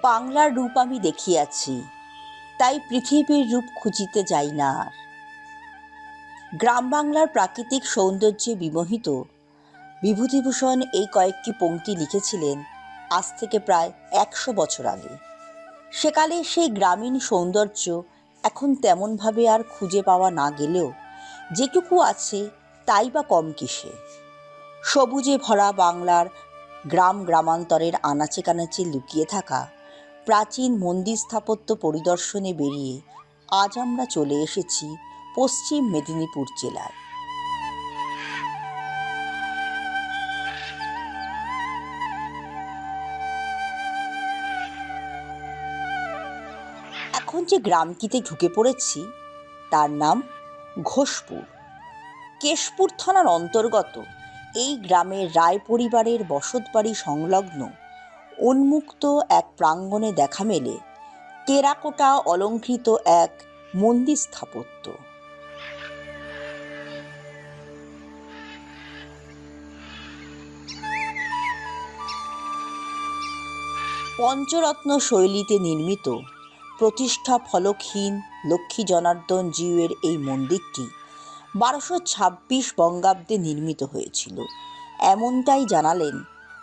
বাংলার রূপ আমি দেখিয়াছি, তাই পৃথিবীর রূপ খুঁজিতে যাই না আর। গ্রাম বাংলার প্রাকৃতিক সৌন্দর্যে বিমোহিত বিভূতিভূষণ এই কয়েকটি পংক্তি লিখেছিলেন আজ থেকে প্রায় একশো বছর আগে। সেকালে সেই গ্রামীণ সৌন্দর্য এখন তেমনভাবে আর খুঁজে পাওয়া না গেলেও যেটুকু আছে তাই বা কম কিসে। সবুজে ভরা বাংলার গ্রাম গ্রামান্তরের আনাচে কানাচে লুকিয়ে থাকা প্রাচীন মন্দির স্থাপত্য পরিদর্শনে বেরিয়ে আজ আমরা চলে এসেছি পশ্চিম মেদিনীপুর জেলায় এখন যে গ্রামটিতে ঢুকে পড়েছি, তার নাম ঘোষপুর। কেশপুর থানার অন্তর্গত এই গ্রামের রায় পরিবারের বসতবাড়ি সংলগ্ন উন্মুক্ত এক প্রাঙ্গণে দেখা মেলে। টেরাকোটা অলঙ্কৃত এক মন্দির স্থাপত্য পঞ্চরত্ন শৈলীতে নির্মিত, প্রতিষ্ঠা ফলকহীন লক্ষ্মী জনার্দন জিউয়ের এই মন্দিরটি বারোশো ছাব্বিশ বঙ্গাব্দে নির্মিত হয়েছিল। এমনটাই জানালেন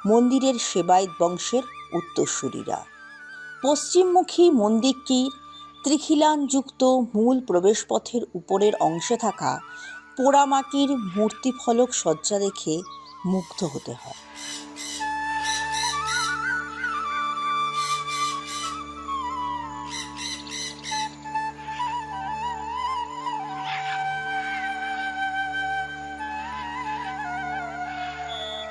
মন্দিরের সেবায়ত বংশের উত্তরসূরিরা। পশ্চিমমুখী মন্দিরটির ত্রিখিলানযুক্ত মূল প্রবেশপথের উপরের অংশে থাকা পোড়ামাটির মূর্তিফলক সজ্জা দেখে মুগ্ধ হতে হয়।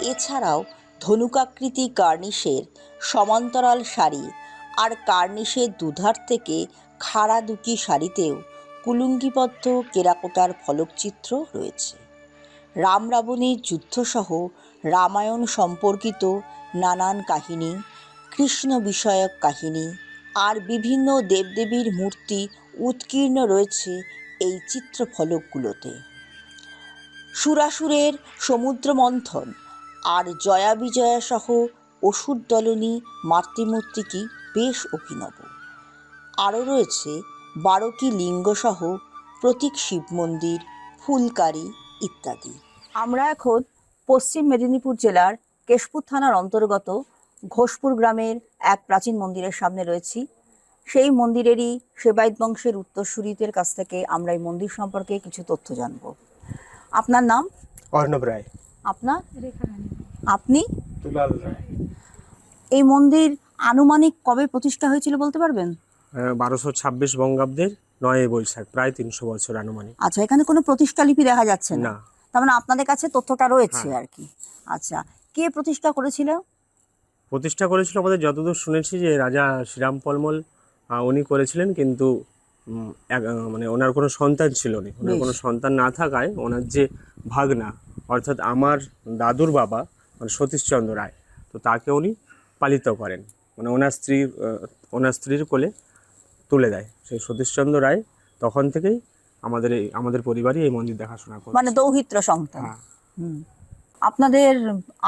এছাড়াও ধনুকাকৃতি কার্নিশের সমান্তরাল শাড়ি আর কার্নিশের দুধার থেকে খাড়া দুটি শাড়িতেও কুলুঙ্গিবদ্ধ কেরাকোটার ফলকচিত্র রয়েছে। রাম রাবণের যুদ্ধসহ রামায়ণ সম্পর্কিত নানান কাহিনী, কৃষ্ণ বিষয়ক কাহিনী আর বিভিন্ন দেবদেবীর মূর্তি উৎকীর্ণ রয়েছে এই চিত্রফলকগুলোতে। সুরাসুরের সমুদ্র মন্থন আর জয়া বিজয়া সহ অসুর দলনী মাতৃমূর্তিটি বেশ অভিনব। আরও রয়েছে বারোটি লিঙ্গসহ প্রতীক শিব মন্দির ফুলকারি ইত্যাদি। আমরা এখন পশ্চিম মেদিনীপুর জেলার কেশপুর থানার অন্তর্গত ঘোষপুর গ্রামের এক প্রাচীন মন্দিরের সামনে রয়েছি। সেই মন্দিরেরই সেবায়ত বংশের উত্তরসূরিদের কাছ থেকে আমরা এই মন্দির সম্পর্কে কিছু তথ্য জানব। আপনার নাম? অর্ণব রায়। আপনার? আপনি? এই মন্দির আনুমানিক কবে প্রতিষ্ঠা হয়েছিল বলতে পারবেন? বারোশো ছাব্বিশ বঙ্গাব্দের নয় বৈশাখ প্রায় তিনশো বছর আনুমানিক। আচ্ছা এখানে কোনো প্রতিষ্ঠা লিপি দেখা যাচ্ছে না। তার মানে আপনাদের কাছে তথ্যটা রয়েছে হ্যাঁ। আর কি। আচ্ছা কে প্রতিষ্ঠা করেছিল? প্রতিষ্ঠা করেছিল আমাদের যতদূর শুনেছি যে রাজা শ্রীরাম পলমল উনি করেছিলেন কিন্তু মানে ওনার কোনো সন্তান ছিল না। ওনার কোনো সন্তান না থাকায় ওনার যে ভাগনা অর্থাৎ আমার দাদুর বাবা মানে সতীশচন্দ্র রায়। তো তাকে উনি পালিত করেন। মানে ওনার স্ত্রী ওনার স্ত্রীর কোলে তুলে দেয়। সেই সতীশচন্দ্র রায় তখন থেকেই আমাদের এই আমাদের পরিবারই এই মন্দির দেখাশোনা করে মানে দৌহিত্র সন্তান হ্যাঁ। আপনাদের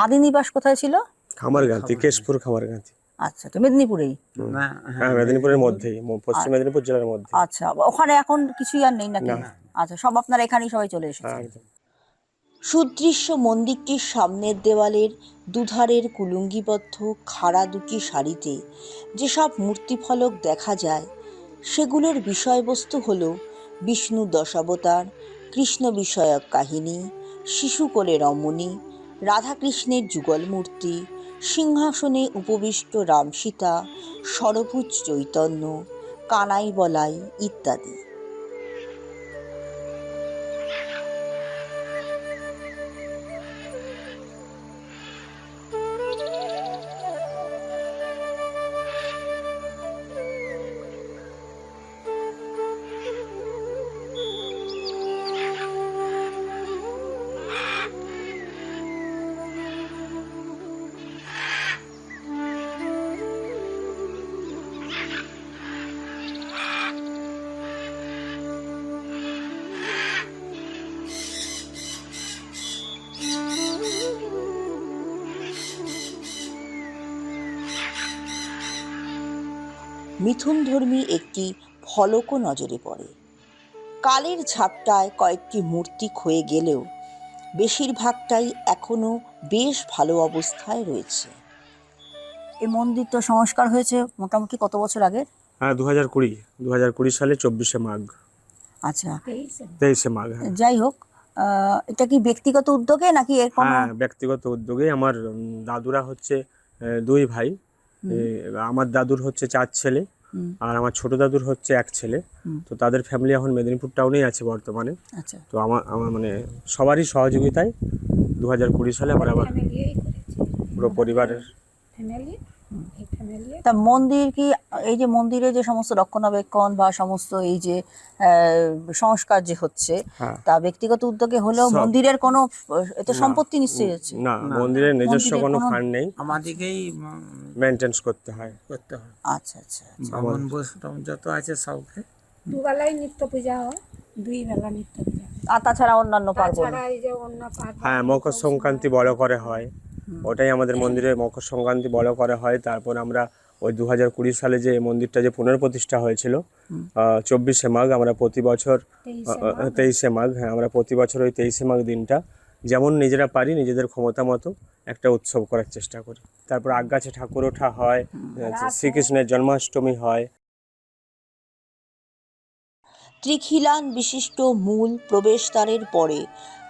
আদি নিবাস কোথায় ছিল? খামারগাঁতি কেশপুর খামারগাঁতি। আচ্ছা তো মেদিনীপুরেই? হ্যাঁ মেদিনীপুরের মধ্যেই পশ্চিম মেদিনীপুর জেলার মধ্যে আচ্ছা ওখানে এখন কিছুই আর নেই নাকি। আচ্ছা সব আপনারা এখানেই সবাই চলে এসেছে। হ্যাঁ। সুদৃশ্য মন্দিরটির সামনের দেওয়ালের দুধারের কুলুঙ্গিবদ্ধ খাড়া দুটি শাড়িতে যেসব মূর্তিফলক দেখা যায়, সেগুলোর বিষয়বস্তু হল বিষ্ণু দশাবতার, কৃষ্ণ বিষয়ক কাহিনী শিশুকোলে রমণী, রাধাকৃষ্ণের যুগল মূর্তি, সিংহাসনে উপবিষ্ট রাম সীতা সরভুজ চৈতন্য, কানাই বলাই ইত্যাদি। মিথুনধর্মী একটি ফলকও নজরে পড়ে। কালের ঝাপটায় কয়েকটি মূর্তি ক্ষয়ে গেলেও বেশিরভাগটাই এখনও বেশ ভালো অবস্থায় রয়েছে। এই মন্দিরটা সংস্কার হয়েছে মোটামুটি কত বছর আগে হ্যাঁ দু হাজার কুড়ি। দু হাজার কুড়ি সালে চব্বিশে মাঘ। আচ্ছা। তেইশে মাঘ হ্যাঁ। যাই হোক আহ, এটা কি ব্যক্তিগত উদ্যোগে নাকি এর কোনো? হ্যাঁ ব্যক্তিগত উদ্যোগে আমার উম, দাদুরা হচ্ছে আহ, দুই ভাই। এ, আমার দাদুর হচ্ছে চার ছেলে আর আমার ছোট দাদুর হচ্ছে এক ছেলে। তো তাদের ফ্যামিলি এখন মেদিনীপুর টাউনেই আছে বর্তমানে। আচ্ছা। তো আমার আমার মানে সবারই সহযোগিতায় দু হাজার কুড়ি সালে আমার আবার পুরো পরিবারের তা মন্দির কি এই যে মন্দিরে যে সমস্ত রক্ষণাবেক্ষণ বা সমস্ত এই যে আহ, সংস্কার যে হচ্ছে হ্যাঁ। তা ব্যক্তিগত উদ্যোগে হলেও মন্দিরের কোনো এতে সম্পত্তি নিশ্চয়ই আছে? না মন্দিরের নিজস্ব কোনো ফান্ড নেই। আমাদেরকেই মেনটেন্স করতে হয়। করতে হয়। আচ্ছা আচ্ছা বামন বৈষ্ণব যত আছে সবকে। দুবেলায় নিত্য পূজা হয় দুই বেলা নিত্য পূজা। আর তাছাড়া অন্যান্য পার্বণ? তাছাড়া এই যে অন্য পার্বণ হ্যাঁ মকর সংক্রান্তি বড় করে হয়। ওটাই আমাদের মন্দিরে মকর সংক্রান্তি বড় করা হয়। তারপর আমরা ওই দু হাজার কুড়ি সালে যে মন্দিরটা যে পুনর্প্রতিষ্ঠা হয়েছিল চব্বিশে মাঘ আমরা প্রতি বছর তেইশে মাঘ। হ্যাঁ আমরা প্রতি বছর ওই তেইশে মাঘ দিনটা যেমন নিজেরা পারি নিজেদের ক্ষমতা মতো একটা উৎসব করার চেষ্টা করি। তারপর আগগাছে ঠাকুর ওঠা হয় শ্রীকৃষ্ণের জন্মাষ্টমী হয়। ত্রিখিলান বিশিষ্ট মূল প্রবেশদ্বারের পরে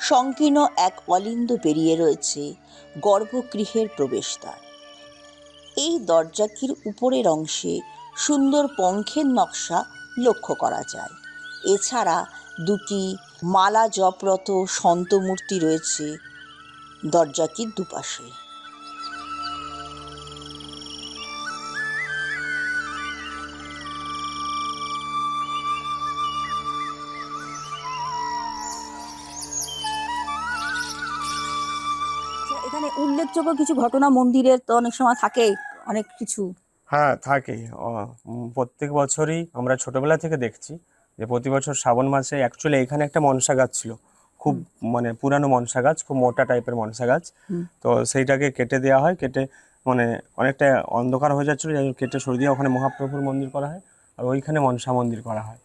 সংকীর্ণ এক অলিন্দ পেরিয়ে রয়েছে গর্ভগৃহের প্রবেশদ্বার। এই দরজাকির উপরের অংশে সুন্দর পঙ্খের নকশা লক্ষ্য করা যায়। এছাড়া দুটি মালা জপরত সন্তমূর্তি রয়েছে দরজাকির দুপাশে। উল্লেখযোগ্য কিছু ঘটনা মন্দিরের তো অনেক সময় থাকে অনেক কিছু। হ্যাঁ থাকে। প্রত্যেক বছরই আমরা ছোটবেলা থেকে দেখছি যে প্রতি বছর শ্রাবণ মাসে অ্যাকচুয়ালি এখানে একটা মনসা গাছ ছিল। খুব মানে পুরানো মনসা গাছ খুব মোটা টাইপের মনসা গাছ। তো সেইটাকে কেটে দেওয়া হয় কেটে মানে অনেকটা অন্ধকার হয়ে যাচ্ছিল যাই কেটে সরিয়ে দিয়ে ওখানে মহাপ্রভুর মন্দির করা হয় আর ওইখানে মনসা মন্দির করা হয়।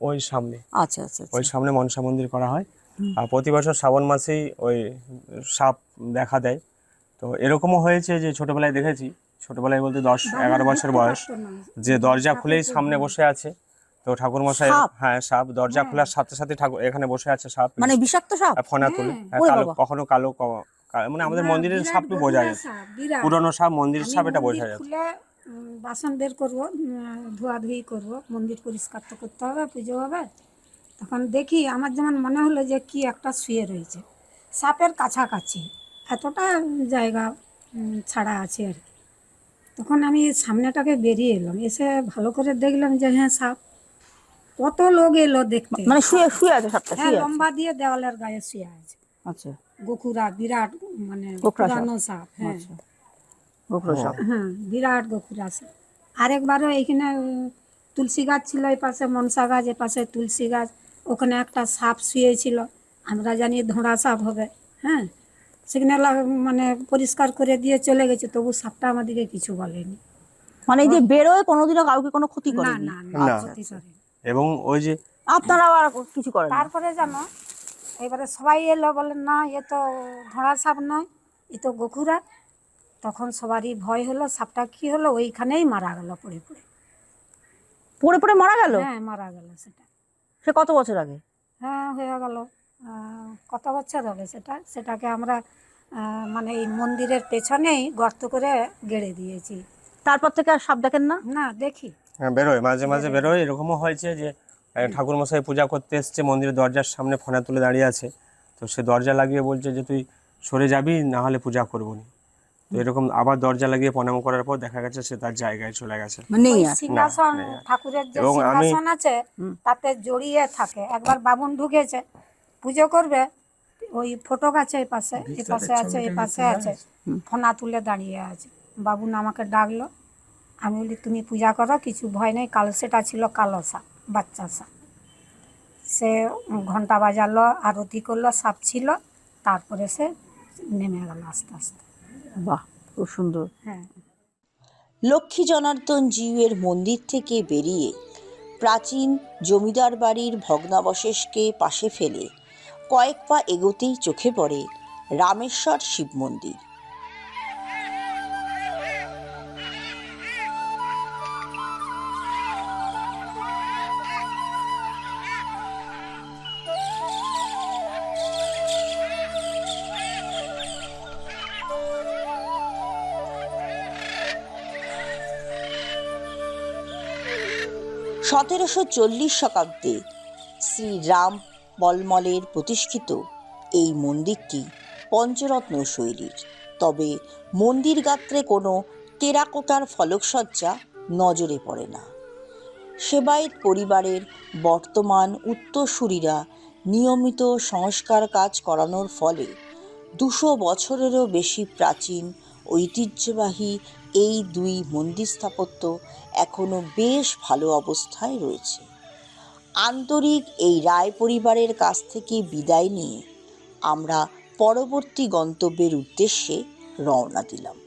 ওই সামনে। আচ্ছা আচ্ছা আচ্ছা। ওই সামনে মনসা মন্দির করা হয়। আর প্রতি বছর শ্রাবণ মাসেই ওই সাপ দেখা দেয়। তো এরকমও হয়েছে যে ছোটবেলায় দেখেছি ছোটবেলায় বলতে দশ এগারো বছর বয়স যে দরজা খুলেই সামনে বসে আছে। তো ঠাকুর মশাই হ্যাঁ সাপ দরজা খোলার সাথে সাথে ঠাকুর এখানে বসে আছে সাপ। মানে বিষাক্ত সাপ? ফনা তুলে। হ্যাঁ, কালো কখনো কালো মানে আমাদের মন্দিরের সাপটু বোঝা যাচ্ছে পুরনো সাপ মন্দিরের সাপ এটা বোঝা যাচ্ছে বাসন বের করব ধোয়া ধুই করব মন্দির পরিষ্কার তো করতে হবে পুজো হবে। তখন দেখি আমার যেমন মনে হলো যে কি একটা শুয়ে রয়েছে। সাপের কাছাকাছি এতটা জায়গা ছাড়া আছে আর কি। তখন আমি সামনেটাকে বেরিয়ে এলাম এসে ভালো করে দেখলাম যে হ্যাঁ সাপ। কত লোক এলো দেখতে। মানে শুয়ে শুয়ে আছে সাপটা হ্যাঁ লম্বা দিয়ে দেওয়ালের গায়ে শুয়ে আছে। আচ্ছা। গোকুরা বিরাট মানে। পুরানো সাপ হ্যাঁ। আচ্ছা। সাপ। হ্যাঁ বিরাট গোকুরা সাপ। আরেকবারও এইখানে তুলসী গাছ ছিল এই পাশে মনসা গাছ এ পাশে তুলসী গাছ। ওখানে একটা সাপ শুয়েছিল। আমরা জানি ধোঁড়া সাপ হবে হ্যাঁ? সেখানে মানে পরিষ্কার করে দিয়ে চলে গেছে তবু সাপটা আমাদেরকে কিছু বলেনি। মানে এই যে বেরোয় কোনোদিনও কাউকে কোনো ক্ষতি করে না না। ক্ষতি। এবং ওই যে আপনারা আর কিছু করেন তারপরে জানো এবারে সবাই এলো বলে না এ তো ধোঁড়া সাপ নয় এ তো গোকুরা তখন সবারই ভয় হলো সাপটা কি হলো? ওইখানেই মারা গেল পড়ে পড়ে। পড়ে পড়ে মারা গেল? হ্যাঁ মারা গেল সেটা। সে কত বছর আগে? হ্যাঁ হয়ে গেল। কত বছর হবে সেটা? সেটাকে আমরা মানে এই মন্দিরের পেছনেই গর্ত করে গেড়ে দিয়েছি। তারপর থেকে আর সাপ দেখেন না? না দেখি। হ্যাঁ বেরোয় মাঝে মাঝে বেরোয়। এরকমও হয়েছে যে ঠাকুর মশাই পূজা করতে এসছে মন্দিরের দরজার সামনে ফনা তুলে দাঁড়িয়ে আছে। তো সে দরজা লাগিয়ে বলছে যে তুই সরে যাবি না হলে পূজা করব নি। তো এরকম আবার দরজা লাগিয়ে প্রণাম করার পর দেখা গেছে সে তার জায়গায় চলে গেছে। মানে সিংহাসন ঠাকুরের যে এবং আমি- সিংহাসন আছে তাতে জড়িয়ে থাকে। একবার বাবুন ঢুকেছে পুজো করবে ওই ফটক আছে এই পাশে এই পাশে আছে এই পাশে আছে। ফোনা তুলে দাঁড়িয়ে আছে। বাবুন আমাকে ডাকলো আমি বলি তুমি পূজা করো কিছু ভয় নেই কাল সেটা ছিল কালো সাপ বাচ্চা সাপ সে ঘণ্টা বাজালো আরতি করল সাপ ছিল তারপরে সে নেমে গেল আস্তে আস্তে। বাহ খুব সুন্দর। হ্যাঁ। লক্ষ্মী জনার্দন জিউয়ের মন্দির থেকে বেরিয়ে প্রাচীন জমিদার বাড়ির ভগ্নাবশেষকে পাশে ফেলে কয়েক পা এগোতেই চোখে পড়ে রামেশ্বর শিব মন্দির। সতেরোশো চল্লিশ শতাব্দে শ্রীরাম বলমলের প্রতিষ্ঠিত এই মন্দিরটি পঞ্চরত্ন শৈলীর। তবে মন্দির গাত্রে কোনো টেরাকোটার ফলকসজ্জা নজরে পড়ে না। সেবায়েত পরিবারের বর্তমান উত্তরসূরিরা নিয়মিত সংস্কার কাজ করানোর ফলে দুশো বছরেরও বেশি প্রাচীন ঐতিহ্যবাহী এই দুই মন্দির স্থাপত্য এখনও বেশ ভালো অবস্থায় রয়েছে। আন্তরিক এই রায় পরিবারের কাছ থেকে বিদায় নিয়ে আমরা পরবর্তী গন্তব্যের উদ্দেশ্যে রওনা দিলাম।